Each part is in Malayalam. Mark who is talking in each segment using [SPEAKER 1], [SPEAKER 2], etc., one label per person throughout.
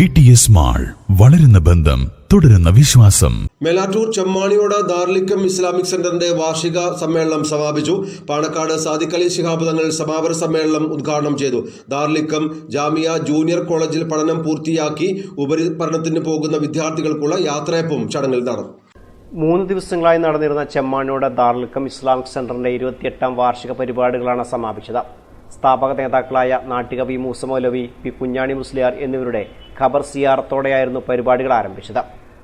[SPEAKER 1] വി ടി എസ് മാൾ വളരുന്ന ബന്ധം തുടരുന്ന വിശ്വാസം.
[SPEAKER 2] മേലാറ്റൂർ ചെമ്മാണിയോട് ദാർലിക്കം ഇസ്ലാമിക് സെന്ററിന്റെ വാർഷിക സമ്മേളനം സമാപിച്ചു. പാണക്കാട് സാദിഖലി ശിഹാബ് തങ്ങൾ സമാപന സമ്മേളനം ഉദ്ഘാടനം ചെയ്തു. ദാർലിക്കം ജാമിയ ജൂനിയർ കോളേജിൽ പഠനം പൂർത്തിയാക്കി ഉപരിപഠനത്തിന് പോകുന്ന വിദ്യാർത്ഥികൾക്കുള്ള യാത്രയപ്പും ചടങ്ങിൽ നടന്നു.
[SPEAKER 3] മൂന്ന് ദിവസങ്ങളായി നടന്നിരുന്ന ചെമ്മാണിയോട് ദാർലിക്കം ഇസ്ലാമിക് സെന്ററിന്റെ ഇരുപത്തിയെട്ടാം വാർഷിക പരിപാടികളാണ് സമാപിച്ചത്. സ്ഥാപക നേതാക്കളായ നാട്ടുകവി മൂസ മൗലവി പി കുഞ്ഞാണി മുസ്ലിയാർ എന്നിവരുടെ ഖബർ സിയാറത്തോടെയായിരുന്നു പരിപാടികൾ ആരംഭിച്ചത്.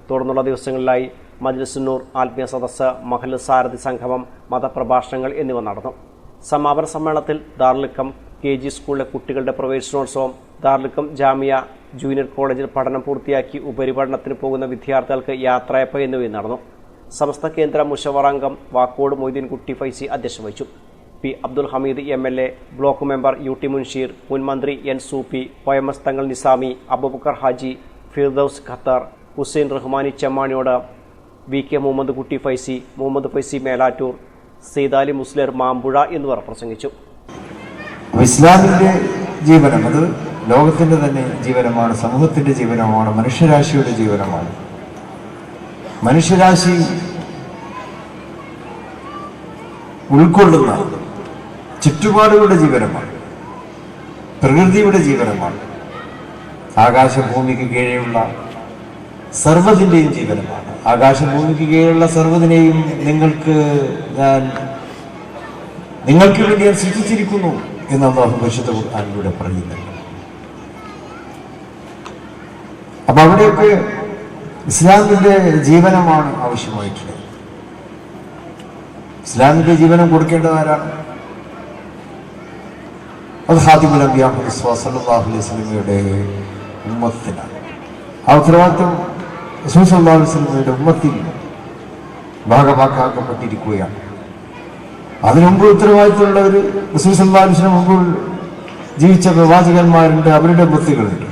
[SPEAKER 3] തുടർന്നുള്ള ദിവസങ്ങളിലായി മജ്ലിസുന്നൂർ ആത്മീയ സദസ്സ് മഹൽ സാരഥി സംഗമം മതപ്രഭാഷണങ്ങൾ എന്നിവ നടന്നു. സമാപന സമ്മേളനത്തിൽ ദാർലിക്കം കെ ജി സ്കൂളിലെ കുട്ടികളുടെ പ്രവേശനോത്സവം ദാർലിക്കം ജാമിയ ജൂനിയർ കോളേജിൽ പഠനം പൂർത്തിയാക്കി ഉപരിപഠനത്തിന് പോകുന്ന വിദ്യാർത്ഥികൾക്ക് യാത്രയപ്പ് എന്നിവയും നടന്നു. സമസ്ത കേന്ദ്ര മുഷവറാംഗം വാക്കോട് മൊയ്തീൻകുട്ടി ഫൈസി അധ്യക്ഷം വഹിച്ചു P Abdul Hameed M L A block member U T Munsheer മുൻ മന്ത്രി എൻ സൂപ്പി ഒയമസ് Thangal Nizami Abubakar Haji Firdous Qatar Hussain Rahmani Chemmaniyode V K Muhammad കുട്ടി ഫൈസി മുഹമ്മദ് ഫൈസി മേലാറ്റൂർ സീതാലി മുസ്ലിർ മാമ്പുഴ എന്നിവർ പ്രസംഗിച്ചു.
[SPEAKER 4] അപ്പൊ ഇസ്ലാമിന്റെ ജീവനം അത് ലോകത്തിന്റെ തന്നെ ജീവനമാണ് സമൂഹത്തിന്റെ ജീവനമാണ് മനുഷ്യരാശിയുടെ ജീവനമാണ്. മനുഷ്യരാശി ഉൾക്കൊള്ളുന്ന ചുറ്റുപാടുകളുടെ ജീവനമാണ്. പ്രകൃതിയുടെ ജീവനമാണ്. ആകാശഭൂമിക്ക് കീഴെയുള്ള സർവതിന്റെയും ജീവനമാണ്. ആകാശഭൂമിക്ക് കീഴെയുള്ള സർവതിനെയും നിങ്ങൾക്ക് ഞാൻ നിങ്ങൾക്ക് വേണ്ടി ഞാൻ സൃഷ്ടിച്ചിരിക്കുന്നു എന്ന് അള്ളാഹു പരിശുദ്ധ പറയുന്നത് പറയുന്നുണ്ട്. അപ്പൊ അവിടെയൊക്കെ ഇസ്ലാമിന്റെ ജീവനമാണ് ആവശ്യമായിട്ടുള്ളത്. ഇസ്ലാമിന്റെ ജീവനം കൊടുക്കേണ്ടത് ആരാണ്? അത് ഹാദിമുൽ അംബിയാ സല്ലല്ലാഹു അലൈഹി സ്വലമിയുടെ ഉമ്മത്തിനാണ്. ആ ഉത്തരവാദിത്വം റസൂൽ വസല്ലമയുടെ ഉമ്മത്തിൽ ഭാഗമാക്കാക്കപ്പെട്ടിരിക്കുകയാണ് അതിനുമുമ്പ് ഉത്തരവാദിത്വമുള്ളവർ റസൂൽ സല്ലല്ലാഹു അലൈഹി മുമ്പ് ജീവിച്ച പ്രവാചകന്മാരുണ്ട് അവരുടെ മുത്തുകളുണ്ട്